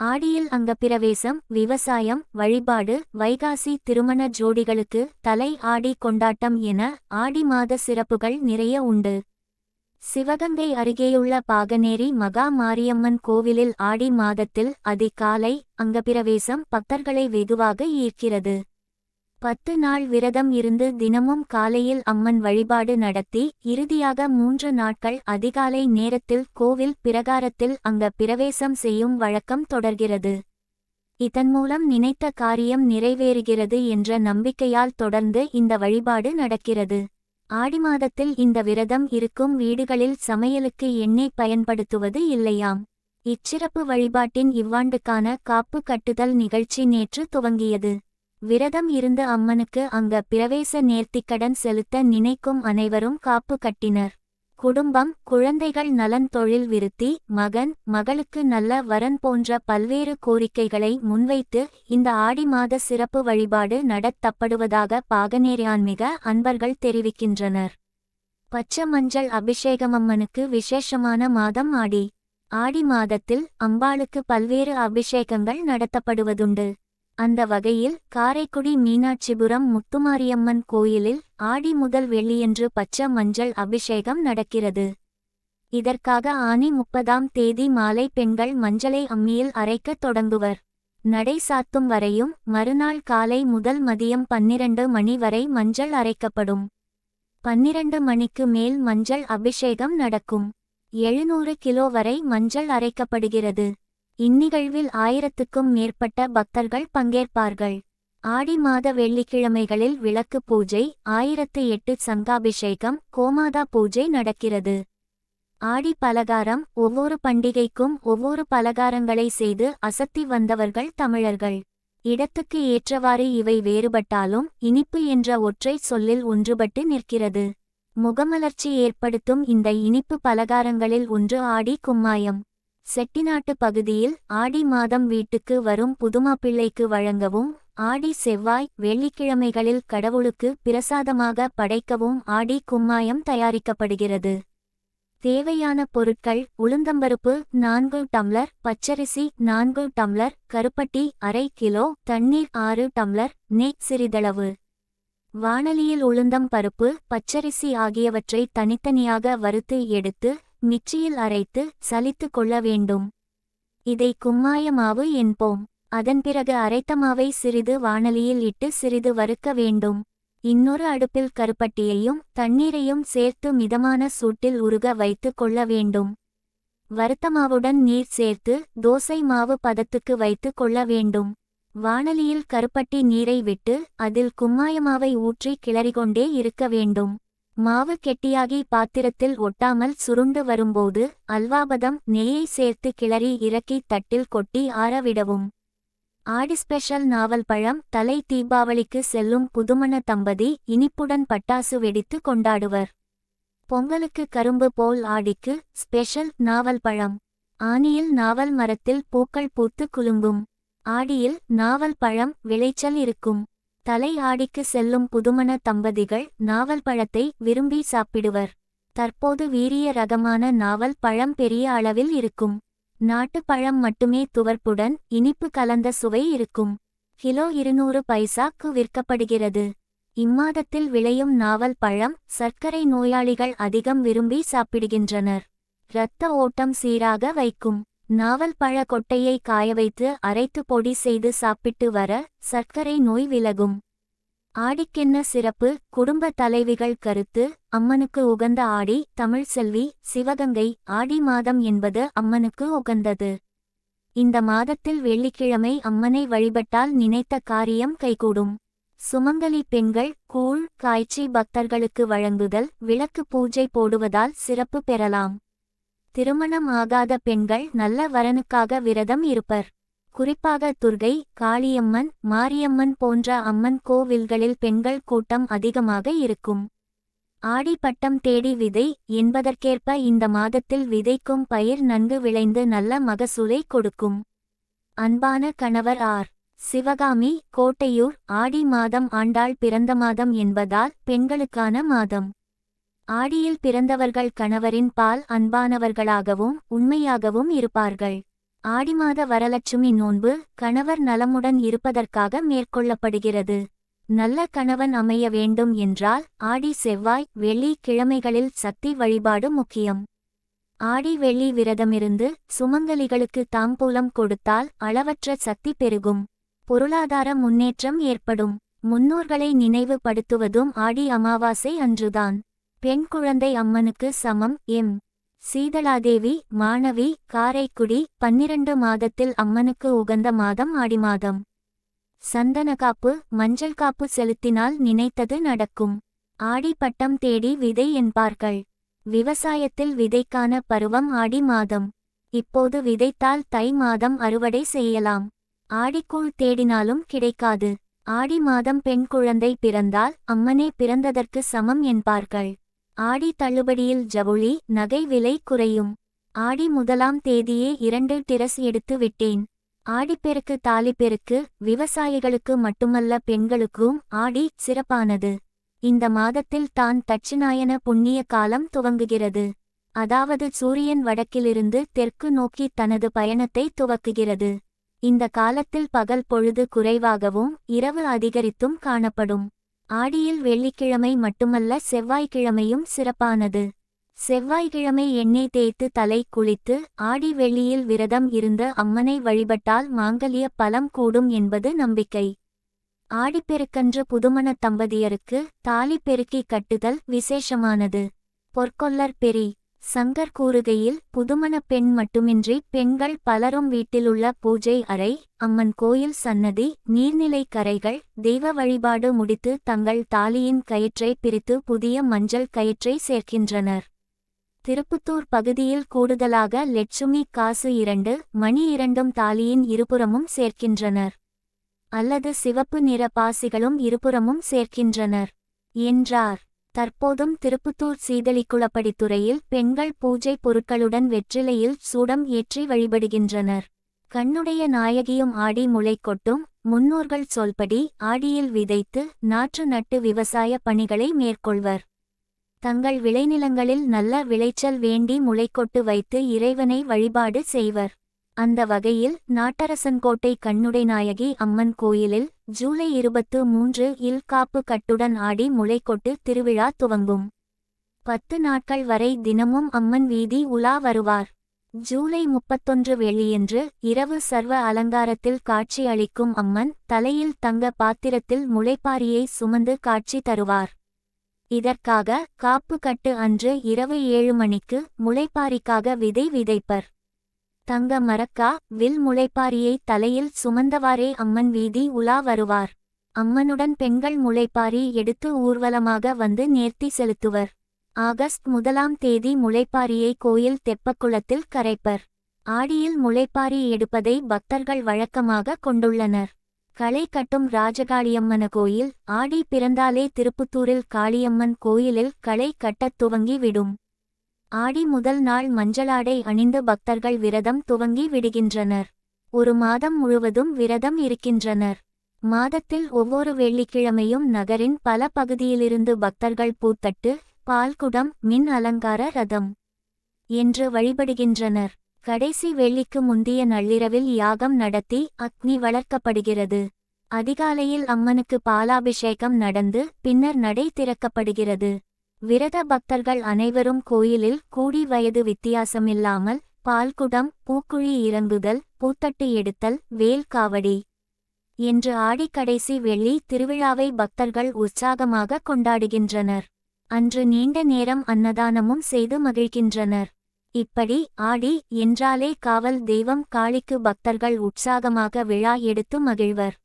ஆடியில் அங்கப்பிரவேசம் விவசாயம் வழிபாடு வைகாசி திருமண ஜோடிகளுக்கு தலை ஆடி கொண்டாட்டம் என ஆடி மாத சிறப்புகள் நிறைய உண்டு. சிவகங்கை அருகேயுள்ள பாகனேரி மகா மாரியம்மன் கோவிலில் ஆடி மாதத்தில் அதிகாலை அங்கப்பிரவேசம் பக்தர்களை வெகுவாக ஈர்க்கிறது. பத்து நாள் விரதம் இருந்து தினமும் காலையில் அம்மன் வழிபாடு நடத்தி இறுதியாக மூன்று நாட்கள் அதிகாலை நேரத்தில் கோவில் பிரகாரத்தில் அங்க பிரவேசம் செய்யும் வழக்கம் தொடர்கிறது. இதன் மூலம் நினைத்த காரியம் நிறைவேறுகிறது என்ற நம்பிக்கையால் தொடர்ந்து இந்த வழிபாடு நடக்கிறது. ஆடி மாதத்தில் இந்த விரதம் இருக்கும் வீடுகளில் சமையலுக்கு எண்ணெய் பயன்படுத்துவது இல்லையாம். இச்சிறப்பு வழிபாட்டின் இவ்வாண்டுக்கான காப்பு கட்டுதல் நிகழ்ச்சி நேற்று துவங்கியது. விரதம் இருந்த அம்மனுக்கு அங்க பிரவேச நேர்த்திக்கடன் செலுத்த நினைக்கும் அனைவரும் காப்பு கட்டினர். குடும்பம் குழந்தைகள் நலன் தொழில் விருத்தி மகன் மகளுக்கு நல்ல வரன் போன்ற பல்வேறு கோரிக்கைகளை முன்வைத்து இந்த ஆடி மாத சிறப்பு வழிபாடு நடத்தப்படுவதாக பாகனேரியான்மிக அன்பர்கள் தெரிவிக்கின்றனர். பச்சை மஞ்சள் அபிஷேகமம்மனுக்கு விசேஷமான மாதம் ஆடி. ஆடி மாதத்தில் அம்பாளுக்கு பல்வேறு அபிஷேகங்கள் நடத்தப்படுவதுண்டு. அந்த வகையில் காரைக்குடி மீனாட்சிபுரம் முத்துமாரியம்மன் கோயிலில் ஆடி முதல் வெள்ளியன்று பச்ச மஞ்சள் அபிஷேகம் நடக்கிறது. இதற்காக ஆனி முப்பதாம் தேதி மாலை பெண்கள் மஞ்சளை அம்மியில் அரைக்கத் தொடங்குவர். நடை சாத்தும் வரையும் மறுநாள் காலை முதல் மதியம் பன்னிரண்டு மணி வரை மஞ்சள் அரைக்கப்படும். பன்னிரண்டு மணிக்கு மேல் மஞ்சள் அபிஷேகம் நடக்கும். எழுநூறு கிலோ வரை மஞ்சள் அரைக்கப்படுகிறது. இந்நிகழ்வில் ஆயிரத்துக்கும் மேற்பட்ட பக்தர்கள் பங்கேற்பார்கள். ஆடி மாத வெள்ளிக்கிழமைகளில் விளக்கு பூஜை ஆயிரத்து எட்டு சங்காபிஷேகம் கோமாதா பூஜை நடக்கிறது. ஆடி பலகாரம் ஒவ்வொரு பண்டிகைக்கும் ஒவ்வொரு பலகாரங்களை செய்து அசத்தி வந்தவர்கள் தமிழர்கள். இடத்துக்கு ஏற்றவாறு இவை வேறுபட்டாலும் இனிப்பு என்ற ஒற்றை சொல்லில் ஒன்றுபட்டு நிற்கிறது. முகமலர்ச்சி ஏற்படுத்தும் இந்த இனிப்பு பலகாரங்களில் ஒன்று ஆடி கும்மாயம். செட்டிநாட்டு பகுதியில் ஆடி மாதம் வீட்டுக்கு வரும் புதுமாப்பிள்ளைக்கு வழங்கவும் ஆடி செவ்வாய் வெள்ளிக்கிழமைகளில் கடவுளுக்கு பிரசாதமாக படைக்கவும் ஆடி கும்மாயம் தயாரிக்கப்படுகிறது. தேவையான பொருட்கள் உளுந்தம்பருப்பு நான்கு டம்ளர் பச்சரிசி நான்கு டம்ளர் கருப்பட்டி அரை கிலோ தண்ணீர் ஆறு டம்ளர் நெய் சிறிதளவு. வானலியில் உளுந்தம் பருப்பு பச்சரிசி ஆகியவற்றை தனித்தனியாக வறுத்து எடுத்து மிக்சியில் அரைத்து சலித்து கொள்ள வேண்டும். இதை கும்மாய மாவு என்போம். அதன் பிறகு அரைத்த மாவை சிறிது வானலியில் இட்டு சிறிது வறுக்க வேண்டும். இன்னொரு அடுப்பில் கருப்பட்டியையும் தண்ணீரையும் சேர்த்து மிதமான சூட்டில் உருக வைத்து கொள்ள வேண்டும். வறுத்த மாவுடன் நீர் சேர்த்து தோசை மாவு பதத்துக்கு வைத்து கொள்ள வேண்டும். வானலியில் கருப்பட்டி நீரை விட்டு அதில் கும்மாயமாவை ஊற்றி கிளறிகொண்டே இருக்க வேண்டும். மாவு கெட்டியாகி பாத்திரத்தில் ஒட்டாமல் சுருண்டு வரும்போது அல்வாபதம் நெய்யை சேர்த்து கிளறி இறக்கி தட்டில் கொட்டி ஆறவிடவும் ஆடி ஸ்பெஷல் நாவல் பழம் தலை தீபாவளிக்கு செல்லும் புதுமண தம்பதி இனிப்புடன் பட்டாசு வெடித்து கொண்டாடுவர். பொங்கலுக்கு கரும்பு போல் ஆடிக்கு ஸ்பெஷல் நாவல் பழம். ஆனியில் நாவல் மரத்தில் பூக்கள் பூத்து குலுங்கும். ஆடியில் நாவல் பழம் விளைச்சல் இருக்கும். தலை ஆடிக்கு செல்லும் புதுமண தம்பதிகள் நாவல் பழத்தை விரும்பி சாப்பிடுவர். தற்போது வீரிய ரகமான நாவல் பழம் பெரிய அளவில் இருக்கும். நாட்டுப்பழம் மட்டுமே துவர்ப்புடன் இனிப்பு கலந்த சுவை இருக்கும். கிலோ இருநூறு பைசாக்கு விற்கப்படுகிறது. இம்மாதத்தில் விளையும் நாவல் பழம் சர்க்கரை நோயாளிகள் அதிகம் விரும்பி சாப்பிடுகின்றனர். இரத்த ஓட்டம் சீராக வைக்கும். நாவல் பழ கொட்டையை காய வைத்து அரைத்து பொடி செய்து சாப்பிட்டு வர சர்க்கரை நோய் விலகும். ஆடிக்கென்ன சிறப்பு? குடும்ப தலைவிகள் கருத்து அம்மனுக்கு உகந்த ஆடி தமிழ் செல்வி சிவகங்கை ஆடி மாதம் என்பது அம்மனுக்கு உகந்தது. இந்த மாதத்தில் வெள்ளிக்கிழமை அம்மனை வழிபட்டால் நினைத்த காரியம் கைகூடும். சுமங்கலி பெண்கள் கூழ் காய்ச்சி பக்தர்களுக்கு வழங்குதல் விளக்கு பூஜை போடுவதால் சிறப்பு பெறலாம். திருமணம் ஆகாத பெண்கள் நல்ல வரனுக்காக விரதம் இருப்பர். குறிப்பாக துர்கை காளியம்மன் மாரியம்மன் போன்ற அம்மன் கோவில்களில் பெண்கள் கூட்டம் அதிகமாக இருக்கும். ஆடி பட்டம் தேடி விதை என்பதற்கேற்ப இந்த மாதத்தில் விதைக்கும் பயிர் நன்கு விளைந்து நல்ல மகசூலை கொடுக்கும். அன்பான கணவர் ஆர். சிவகாமி கோட்டையூர் ஆடி மாதம் ஆண்டாள் பிறந்த மாதம் என்பதால் பெண்களுக்கான மாதம். ஆடியில் பிறந்தவர்கள் கணவரின் பால் அன்பானவர்களாகவும் உண்மையாகவும் இருப்பார்கள். ஆடிமாத வரலட்சுமி நோன்பு கணவர் நலமுடன் இருப்பதற்காக மேற்கொள்ளப்படுகிறது. நல்ல கணவன் அமைய வேண்டும் என்றால் ஆடி செவ்வாய் வெள்ளி கிழமைகளில் சக்தி வழிபாடு முக்கியம். ஆடி வெள்ளி விரதமிருந்து சுமங்கலிகளுக்கு தாம்பூலம் கொடுத்தால் அளவற்ற சக்தி பெருகும். பொருளாதார முன்னேற்றம் ஏற்படும். முன்னோர்களை நினைவுபடுத்துவதும் ஆடி அமாவாசை அன்றுதான். பெண் குழந்தை அம்மனுக்கு சமம் எம். சீதளாதேவி மாணவி காரைக்குடி பன்னிரண்டு மாதத்தில் அம்மனுக்கு உகந்த மாதம் ஆடி மாதம். சந்தனகாப்பு மஞ்சள் காப்பு செலுத்தினால் நினைத்தது நடக்கும். ஆடி பட்டம் தேடி விதை என்பார்கள். விவசாயத்தில் விதைக்கான பருவம் ஆடி மாதம். இப்போது விதைத்தால் தை மாதம் அறுவடை செய்யலாம். ஆடிக்கூழ் தேடினாலும் கிடைக்காது. ஆடி மாதம் பெண் குழந்தை பிறந்தால் அம்மனே பிறந்ததற்கு சமம் என்பார்கள். ஆடி தள்ளுபடியில் ஜவுளி நகை விலை குறையும். ஆடி முதலாம் தேதியே இரண்டு டிரஸ் எடுத்து விட்டேன். ஆடிப்பெருக்கு தாலிப்பெருக்கு விவசாயிகளுக்கு மட்டுமல்ல பெண்களுக்கும் ஆடி சிறப்பானது. இந்த மாதத்தில் தான் தட்சிணாயன புண்ணிய காலம் துவங்குகிறது. அதாவது சூரியன் வடக்கிலிருந்து தெற்கு நோக்கி தனது பயணத்தை துவக்குகிறது. இந்த காலத்தில் பகல் பொழுது குறைவாகவும் இரவு அதிகரித்தும் காணப்படும். ஆடியில் வெள்ளிக்கிழமை மட்டுமல்ல செவ்வாய்க்கிழமையும் சிறப்பானது. செவ்வாய்க்கிழமை எண்ணெய் தேய்த்து தலை குளித்து ஆடி வெள்ளியில் விரதம் இருந்த அம்மனை வழிபட்டால் மாங்கல்ய பலம் கூடும் என்பது நம்பிக்கை. ஆடிப்பெருக்கன்று புதுமண தம்பதியருக்கு தாலி பெருக்கி கட்டுதல் விசேஷமானது. பொற்கொல்லர் பெரி சங்கர் கூறுகையில் புதுமண பெண் மட்டுமின்றி பெண்கள் பலரும் வீட்டிலுள்ள பூஜை அறை அம்மன் கோயில் சன்னதி நீர்நிலை கரைகள் தெய்வ வழிபாடு முடித்து தங்கள் தாலியின் கயிற்றை பிரித்து புதிய மஞ்சள் கயிற்றை சேர்க்கின்றனர். திருப்புத்தூர் பகுதியில் கூடுதலாக லட்சுமி காசு இரண்டு மணி இரண்டும் தாலியின் இருபுறமும் சேர்க்கின்றனர். அல்லது சிவப்பு நிற பாசிகளும் இருபுறமும் சேர்க்கின்றனர். என்றார். தற்போதும் திருப்புத்தூர் சீதளிக்குளப்படித்துறையில் பெண்கள் பூஜை பொருட்களுடன் வெற்றிலையில் சூடம் ஏற்றி வழிபடுகின்றனர். கண்ணுடைய நாயகியும் ஆடி முளை கொட்டும் முன்னோர்கள் சொல்படி ஆடியில் விதைத்து நாற்று நட்டு விவசாய பணிகளை மேற்கொள்வர். தங்கள் விளைநிலங்களில் நல்ல விளைச்சல் வேண்டி முளைக்கொட்டு வைத்து இறைவனை வழிபாடு செய்வர். அந்த வகையில் நாட்டரசன்கோட்டை கண்ணுடை நாயகி அம்மன் கோயிலில் ஜூலை இருபத்து மூன்று இல் காப்பு கட்டுடன் ஆடி முளைக்கொட்டு திருவிழா துவங்கும். பத்து நாட்கள் வரை தினமும் அம்மன் வீதி உலா வருவார். ஜூலை முப்பத்தொன்று வெள்ளியன்று இரவு சர்வ அலங்காரத்தில் காட்சி அளிக்கும் அம்மன் தலையில் தங்க பாத்திரத்தில் முளைப்பாரியை சுமந்து காட்சி தருவார். இதற்காக காப்பு கட்டு அன்று இரவு ஏழு மணிக்கு முளைப்பாரிக்காக விதை விதைப்பர். தங்க மரக்கா வில் முளைப்பாரியை தலையில் சுமந்தவாறே அம்மன் வீதி உலா வருவார். அம்மனுடன் பெண்கள் முளைப்பாரி எடுத்து ஊர்வலமாக வந்து நேர்த்தி செலுத்துவர். ஆகஸ்ட் முதலாம் தேதி முளைப்பாரியை கோயில் தெப்பக்குளத்தில் கரைப்பர். ஆடியில் முளைப்பாரி எடுப்பதை பக்தர்கள் வழக்கமாக கொண்டுள்ளனர். களை கட்டும் ராஜகாளியம்மன கோயில் ஆடி பிறந்தாலே திருப்புத்தூரில் காளியம்மன் கோயிலில் களை கட்டத் துவங்கி விடும் ஆடி முதல் நாள் மஞ்சளாடை அணிந்து பக்தர்கள் விரதம் துவங்கி விடுகின்றனர். ஒரு மாதம் முழுவதும் விரதம் இருக்கின்றனர். மாதத்தில் ஒவ்வொரு வெள்ளிக்கிழமையும் நகரின் பல பகுதியிலிருந்து பக்தர்கள் பூத்தட்டு பால்குடம் மின் அலங்கார ரதம் என்று வழிபடுகின்றனர். கடைசி வெள்ளிக்கு முந்திய நள்ளிரவில் யாகம் நடத்தி அக்னி வளர்க்கப்படுகிறது. அதிகாலையில் அம்மனுக்கு பாலாபிஷேகம் நடந்து பின்னர் நடை திறக்கப்படுகிறது. விரத பக்தர்கள் அனைவரும் கோயிலில் கூடி வயது வித்தியாசமில்லாமல் பால்குடம் பூக்குழி இறங்குதல் பூத்தட்டு எடுத்தல் வேல் காவடி என்று ஆடிக்கடைசி வெள்ளி திருவிழாவை பக்தர்கள் உற்சாகமாக கொண்டாடுகின்றனர். அன்று நீண்ட நேரம் அன்னதானமும் செய்து மகிழ்கின்றனர். இப்படி ஆடி என்றாலே காவல் தெய்வம் காளிக்கு பக்தர்கள் உற்சாகமாக விழா எடுத்து மகிழ்வர்.